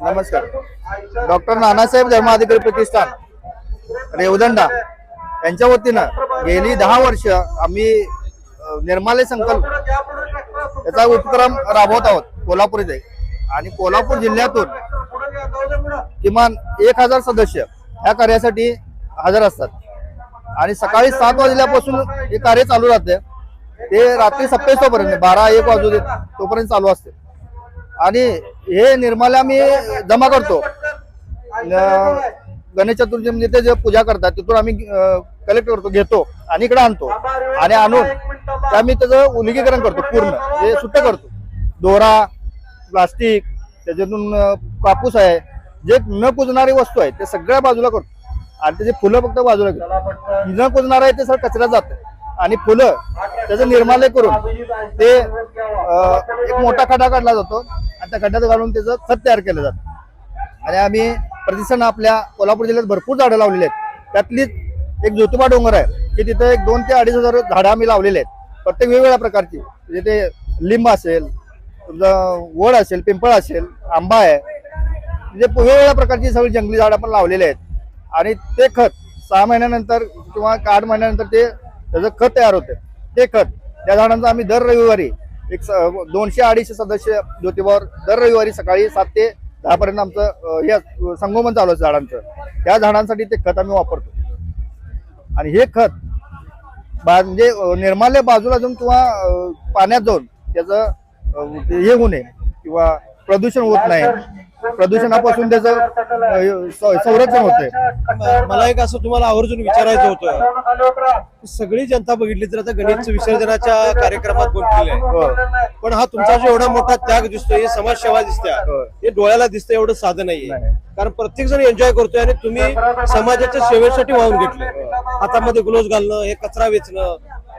नमस्कार. डॉक्टर नानासाहेब धर्माधिकारी प्रतिष्ठान रेवदंडा यांच्या वतीनं गेली दहा वर्ष आम्ही निर्मालय संकल्प याचा उपक्रम राबवत आहोत कोल्हापूर इथे. आणि कोल्हापूर जिल्ह्यातून किमान एक हजार सदस्य या कार्यासाठी हजर असतात. आणि सकाळी सात वाजल्यापासून हे कार्य चालू राहते. ते रात्री सत्तावीस पर्यंत बारा एक वाजू देत तोपर्यंत चालू असते. आणि हे निर्माल्या आम्ही जमा करतो. गणेश चतुर्थी ते जे पूजा करतात तिथून आम्ही कलेक्ट करतो घेतो आणि इकडे आणतो. आणि आणून ते आम्ही त्याचं उलगीकरण करतो पूर्ण. जे सुट्ट करतो. दोरा प्लास्टिक त्याच्यातून कापूस आहे. जे न कुजणारी वस्तू आहे ते सगळ्या बाजूला करतो. आणि त्याची फुलं फक्त बाजूला करतो न कुजणार आहे ते सर कचऱ्यात जातं. आणि फुलं त्याचं निर्मालय करून ते एक मोठा खड्डा काढला जातो. आणि त्या खड्ड्यात घालून त्याचं खत तयार केलं जातं. आणि आम्ही प्रतिष्ठान आपल्या कोल्हापूर जिल्ह्यात भरपूर झाडं लावलेली आहेत. त्यातलीच एक ज्योतिबा डोंगर आहे की तिथं एक दोन ते अडीच हजार झाडं आम्ही लावलेली आहेत. प्रत्येक वेगवेगळ्या प्रकारची. म्हणजे जिथे लिंब असेल तुमचं वड असेल पिंपळ असेल आंबा आहे म्हणजे वेगवेगळ्या प्रकारची सगळी जंगली झाडं आपण लावलेली आहेत. आणि ते खत सहा महिन्यानंतर किंवा आठ महिन्यानंतर ते त्याचं खत तयार होते. ते खत त्या झाडांचं आम्ही दर रविवारी एक दोनशे अडीचशे सदस्य ज्योतिबावर दर रविवारी सकाळी सात ते दहापर्यंत आमचं हे संगोपन चालू आहे झाडांचं. त्या झाडांसाठी ते खत आम्ही वापरतो. आणि हे खत बा म्हणजे निर्माल्य बाजूला जाऊन किंवा पाण्यात जाऊन त्याचं हे होऊ नये किंवा प्रदूषण होत नाही. प्रदूषणापासून त्याचं संरक्षण होते मला एक असं तुम्हाला आवर्जून विचारायचं होतं. सगळी जनता बघितली तर आता गणेश विसर्जनाच्या कार्यक्रमात गुंतलेली आहे पण हा तुमचा जो एवढा मोठा त्याग दिसतोय ही समाजसेवा दिसते. होय. हे डोळ्याला दिसतं एवढं साधं नाहीये. नाही. कारण प्रत्येक जण एन्जॉय करतोय आणि तुम्ही समाजाच्या सेवेसाठी वाहून घेतले हातामध्ये ग्लोव्ह घालणं हे कचरा वेचणं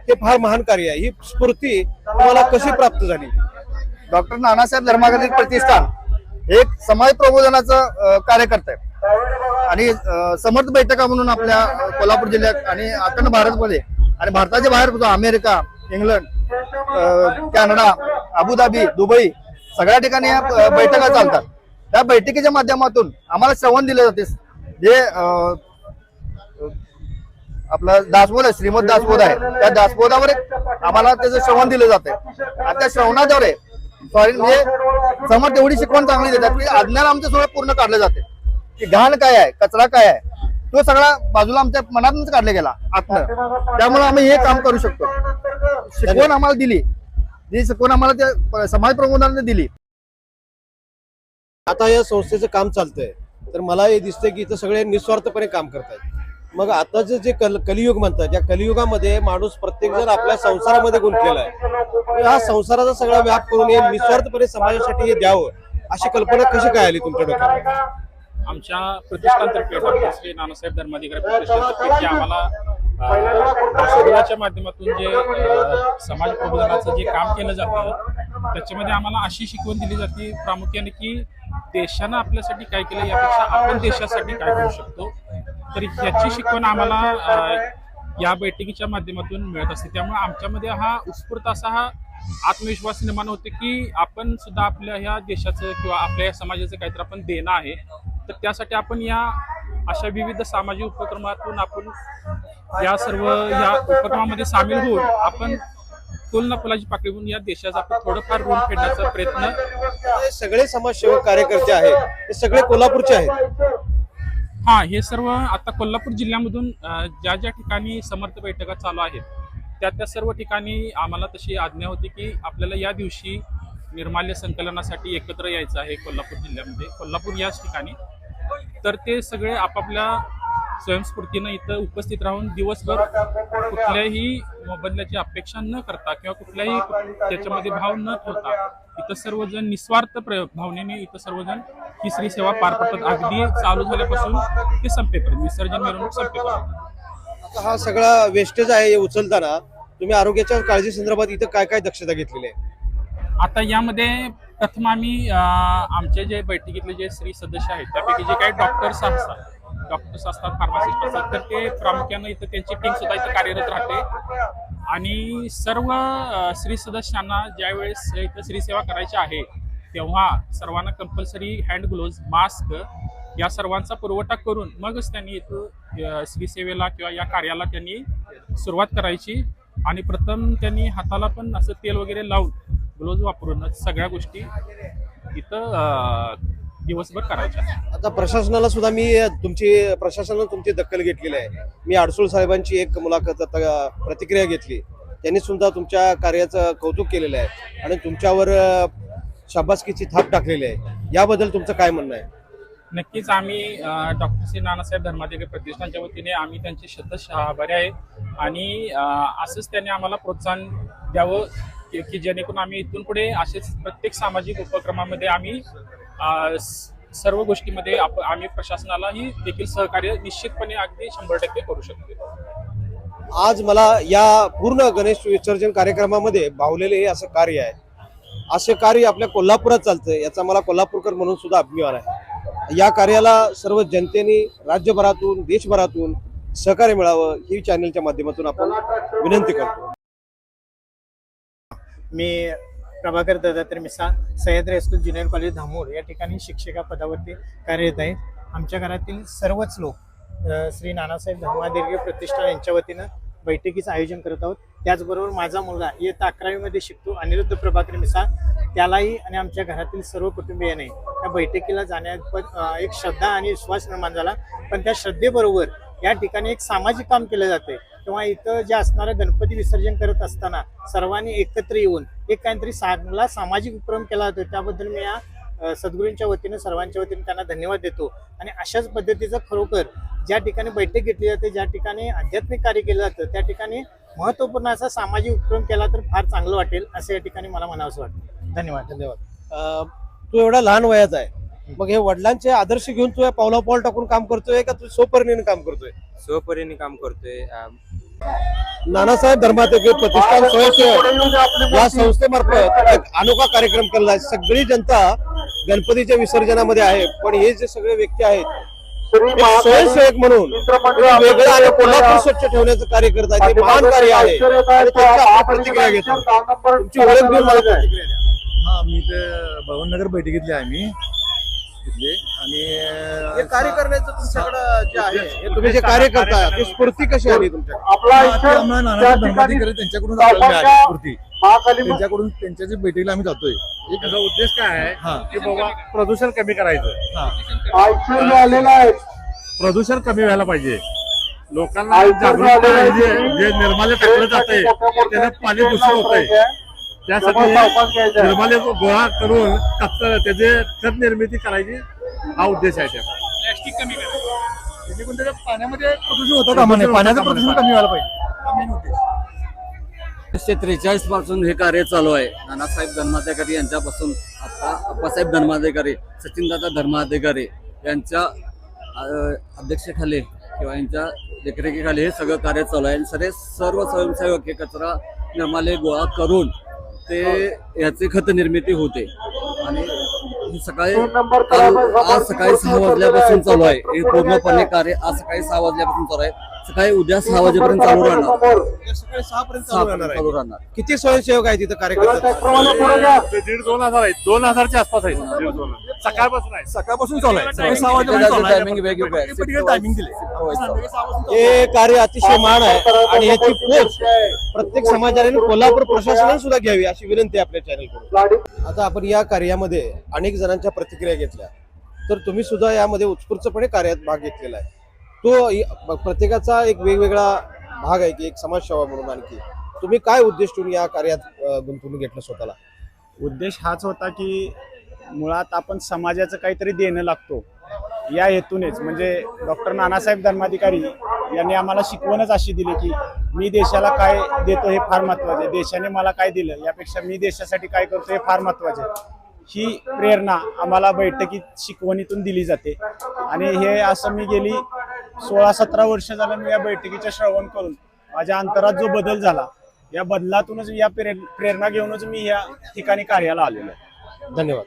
हे फार महान कार्य आहे. ही स्फूर्ती तुम्हाला कशी प्राप्त झाली? डॉक्टर नानासाहेब धर्मागती प्रतिष्ठान. एक समाज प्रबोधनाचं कार्यकर्ता आहे. आणि समर्थ बैठका म्हणून आपल्या कोल्हापूर जिल्ह्यात आणि अखंड भारतमध्ये आणि भारताच्या बाहेर सुद्धा America England Canada Abu Dhabi Dubai सगळ्या ठिकाणी या बैठका चालतात. त्या बैठकीच्या माध्यमातून आम्हाला श्रवण दिले जाते. जे आपला आपलं दासबोध आहे श्रीमद दासबोध आहे त्या दासबोधावर आम्हाला त्याचं श्रवण दिलं जाते आणि त्या श्रवणाद्वारे सॉरी म्हणजे समज तेवढी शिकवण चांगली देतात. की अज्ञान आमच्या सगळं पूर्ण काढलं जाते. की घाण काय आहे? कचरा काय आहे? तो सगळा बाजूला आमच्या मनातूनच काढला गेला आतनं. त्यामुळे आम्ही हे काम करू शकतो. शिकवण आम्हाला दिली. जी शिकवण आम्हाला त्या समाज प्रबोधनाने दिली. आता या संस्थेचं काम चालतंय. तर मला हे दिसतंय की इथं सगळे निस्वार्थपणे काम करतायत. मग आताचं जे कल कलियुग म्हणतात या कलियुगामध्ये माणूस प्रत्येक जण आपल्या संसारामध्ये गुंतलेला आहे. हा संसाराचा सगळा व्याप करून हे निस्वार्थपणे समाजासाठी हे द्यावं अशी कल्पना कशी काय आली तुमच्या डोक्यात? आमच्या प्रतिष्ठानतर्फे डॉक्टर श्री नानासाहेब धर्माधिकारी प्रतिष्ठानतर्फे आम्हाला संशोधनाच्या माध्यमातून जे समाज प्रबोधनाचं जे काम केलं जातं त्याच्यामध्ये आम्हाला अशी शिकवण दिली जाते प्रामुख्याने की देशानं आपल्यासाठी काय केलं यापेक्षा आपण देशासाठी काय करू शकतो तर ह्याची शिकवण आम्हाला या बैठकीच्या माध्यमातून मिळत असते. त्यामुळे आमच्यामध्ये हा उत्स्फूर्त असा हा आत्मविश्वास निर्माण होते की आपण सुद्धा आपल्या ह्या देशाचं किंवा आपल्या या समाजाचं काहीतरी आपण देणं आहे. तर त्यासाठी आपण या अशा विविध सामाजिक उपक्रमातून आपण या सर्व या उपक्रमामध्ये सामील होऊन आपण फुल ना फुलाची पाकळी या देशाचा आपण थोडंफार ऋण फेडण्याचा प्रयत्न सगळे समाजसेवक कार्यकर्ते आहेत. ते सगळे कोल्हापूरचे आहेत. हा हे सर्व आता कोल्हापूर जिल्ह्यामधून ज्या ज्या ठिकाणी समर्थ बैठका चालू आहेत त्या त्या सर्व ठिकाणी आम्हाला तशी आज्ञा होती की आपल्याला या दिवशी निर्माल्य संकलनासाठी एकत्र यायचं आहे कोल्हापूर जिल्ह्यामध्ये. कोल्हापूर याच ठिकाणी. तर ते सगळे आपापल्या स्वयंस्फूर्तीनं इथं उपस्थित राहून दिवसभर कुठल्याही मोबदल्याची अपेक्षा न करता किंवा कुठल्याही त्याच्यामध्ये भाव न ठेवता इथं सर्वजण निस्वार्थ प्र भावनेने इथं सर्वजण श्री सेवा पार पडतात अगदी चालू झाल्यापासून ते संपेपर्यंत विसर्जन मिरवणूक संपेपर्यंत. आता हा सगळा वेस्टेज आहे हे उचलताना तुम्ही आरोग्याच्या काळजी संदर्भात इथं काय काय दक्षता घेतलेली आहे? आता यामध्ये प्रथम आम्ही अं, आमचे जे बैठकीतले जे स्त्री सदस्य आहेत त्यापैकी जे काही डॉक्टर्स असतात डॉक्टर्स असतात फार्मासिस्ट असतात तर ते प्रामुख्यानं इथं त्यांची टीम सुद्धा इथं कार्यरत राहते. आणि सर्व अ, श्री सदस्यांना ज्यावेळेस इथं सेवा करायची आहे तेव्हा सर्वांना कंपल्सरी हँड ग्लोव्ज मास्क या सर्वांचा पुरवठा करून मगच त्यांनी इथं श्रीसेवेला किंवा या कार्याला त्यांनी सुरुवात करायची. आणि प्रथम त्यांनी हाताला पण असं तेल वगैरे लावून ग्लोव्ज वापरून सगळ्या गोष्टी इथं दिवसभर करायच्या. आता प्रशासनाला सुद्धा मी तुमची प्रशासनानं तुमची दखल घेतलेली आहे. मी आडसूळ साहेबांची एक मुलाखत आता प्रतिक्रिया घेतली. त्यांनी सुद्धा तुमच्या कार्याचं कौतुक केलेलं आहे. आणि तुमच्यावर शाबासकीची थाप टाकलेली आहे. याबद्दल तुमचं काय म्हणणं आहे? नक्कीच आम्ही डॉक्टर श्री नानासाहेब धर्माधिकारी प्रतिष्ठानच्या वतीने आम्ही त्यांचे शतशः आभारी आहे. आणि असंच त्यांनी आम्हाला प्रोत्साहन द्यावं की जेणेकरून आम्ही इथून पुढे असेच प्रत्येक सामाजिक उपक्रमामध्ये आम्ही सर्व गोष्टीमध्ये आप- आम्ही प्रशासनालाही देखील सहकार्य निश्चितपणे अगदी शंभर टक्के करू शकतो. आज मला या पूर्ण गणेश विसर्जन कार्यक्रमामध्ये भावलेले हे असं कार्य आहे. असे कार्य आपल्या कोल्हापुरात चालतंय याचा मला कोल्हापूरकर म्हणून सुद्धा अभिमान आहे. या कार्याला सर्व जनतेने राज्यभरातून देशभरातून सहकार्य मिळावं ही चॅनलच्या माध्यमातून आपण विनंती करतो. मी Prabhakar Dattatray Misa Sahyadri high school junior college Dhamor या ठिकाणी शिक्षिका पदावरती कार्यरत आहे आमच्या घरातील सर्वच लोक श्री नानासाहेब धर्माधिकारी प्रतिष्ठान यांच्या वतीनं बैठकीचं आयोजन करत आहोत. त्याचबरोबर माझा मुलगा इयत्ता अकरावीमध्ये शिकतो अनिरुद्ध प्रभाकर मिसा त्यालाही आणि आमच्या घरातील सर्व कुटुंबियांनी त्या बैठकीला जाण्यात एक श्रद्धा आणि विश्वास निर्माण झाला. पण त्या श्रद्धेबरोबर या ठिकाणी एक सामाजिक काम केलं जाते किंवा इथं जे असणारं गणपती विसर्जन करत असताना सर्वांनी एकत्र येऊन एक काहीतरी चांगला सामाजिक उपक्रम केला जातो त्याबद्दल मी या सद्गुरूंच्या वतीनं सर्वांच्या वतीने त्यांना धन्यवाद देतो. आणि अशाच पद्धतीचं खरोखर ज्या ठिकाणी बैठक घेतली जाते ज्या ठिकाणी आध्यात्मिक कार्य केलं जातं त्या ठिकाणी महत्त्वपूर्ण असा सामाजिक उपक्रम केला तर फार चांगलं वाटेल असं या ठिकाणी मला म्हणावंसं वाटतं. धन्यवाद धन्यवाद. तू एवढा लहान वयाचा आहे. मग हे वडिलांचे आदर्श घेऊन तू या पावला पाऊल टाकून काम करतोय का तू स्वपरीने काम करतोय? स्वपरीने काम करतोय. नानासाहेब धर्माधिकारी प्रतिष्ठान स्वयंसेवक या संस्थेमार्फत एक अनोखा कार्यक्रम केला. आहे सगळी जनता गणपतीच्या विसर्जनामध्ये आहे. पण हे जे सगळे व्यक्ती आहेत स्वयंसेवक म्हणून एक वेगळं आणि कोल्हापूर स्वच्छ ठेवण्याचं कार्य करत आहे ते महान कार्य आहे. आणि त्यांच्या आपण प्रतिक्रिया घेतो तुमची ओळख देऊन मला प्रतिक्रिया द्या. हा मी ते भवननगर बैठकीतले आहे मी. तिथले आणि हे कार्य करण्याचं तुमच्याकडं जे आहे हे तुम्ही जे कार्य करता ते स्फूर्ती कशी आली तुमच्याकडे? आपला त्यांच्याकडून आपल्याला मिळाली स्फूर्ती. महाकाली त्यांच्याकडून त्यांच्या जे बैठकीला आम्ही जातोय त्याचा उद्देश काय आहे हा. की बाबा प्रदूषण कमी करायचं. हा. आलेला आहे. प्रदूषण कमी व्हायला पाहिजे. लोकांना आलेलं आहे. पाहिजे जे निर्माल्य टाकलं जातंय त्यानं पाणी दूषित होतंय. त्यासाठी निर्माल्य गोळा करून त्याचे खत निर्मिती करायची हा उद्देश आहे त्याचा. प्लॅस्टिक कमी करा. जेणेकरून त्याच्या पाण्यामध्ये प्रदूषण होतं पाण्याचं प्रदूषण कमी व्हायला पाहिजे. हा. एकोणीसशे त्रेचाळीसपासून हे कार्य चालू आहे. नानासाहेब धर्माधिकारी यांच्यापासून आता अप्पासाहेब धर्माधिकारी सचिनदादा धर्माधिकारी यांच्या अध्यक्षेखाली अध्यक्षतेखाली किंवा यांच्या देखरेखीखाली हे सगळं कार्य चालू आहे. आणि सगळे सर्व स्वयंसेवक हे कचरा निर्माले गोळा करून ते याची खत निर्मिती होते. आणि हे सकाळी आज सकाळी सहा वाजल्यापासून चालू आहे. हे पूर्णपणे कार्य आज सकाळी सहा वाजल्यापासून चालू आहे. सकाळी उद्या सहा वाजेपर्यंत चालू राहणार. उद्या सकाळी सहा पर्यंत सहा चालू राहणार पर्यंत आहे. चालू राहणार. किती स्वयंसेवक आहेत तिथं कार्य करतात ते दीड दोन हजार आहेत. दोन हजारच्या आसपास आहेत. दीड दोन हजार. सकाळपासून आहे. सकाळपासून चालू आहे. सकाळी सहा वाजेपर्यंत चालू आहे. टायमिंग वेगवेगळं आहे प्रत्येकाला टायमिंग दिले. Shift wise. हे कार्य अतिशय महान आहे. आणि याची पोच प्रत्येक समाजाने कोल्हापूर प्रशासनाने सुद्धा घ्यावी अशी विनंती आहे आपल्या चॅनल आता आपण या कार्यामध्ये अनेक जणांच्या प्रतिक्रिया घेतल्या. तर तुम्ही सुद्धा यामध्ये उत्स्फूर्तपणे कार्यात भाग घेतलेला आहे. तो प्रत्येकाचा एक वेगवेगळा भाग आहे की एक समाजसेवा म्हणून आणखी. तुम्ही काय उद्देश ठेवून या कार्यात अं, गुंतवून घेतलं स्वतःला? उद्देश हाच होता की मुळात आपण समाजाचं काहीतरी देणं लागतो. या हेतूनेच. म्हणजे डॉक्टर नानासाहेब धर्माधिकारी यांनी आम्हाला शिकवणच अशी दिली की मी देशाला काय देतो हे फार महत्त्वाचे आहे. देशाने मला काय दिलं यापेक्षा मी देशासाठी काय करतो हे फार महत्त्वाचे आहे. ही प्रेरणा आम्हाला बैठकीत शिकवणीतून दिली जाते. आणि हे असं मी गेली सोळा सतरा वर्ष झालं मी या बैठकीचं श्रवण करून माझ्या अंतरात जो बदल झाला या बदलातूनच या प्रेर- प्रेरणा घेऊनच मी या ठिकाणी कार्याला आलेलो आहे. धन्यवाद.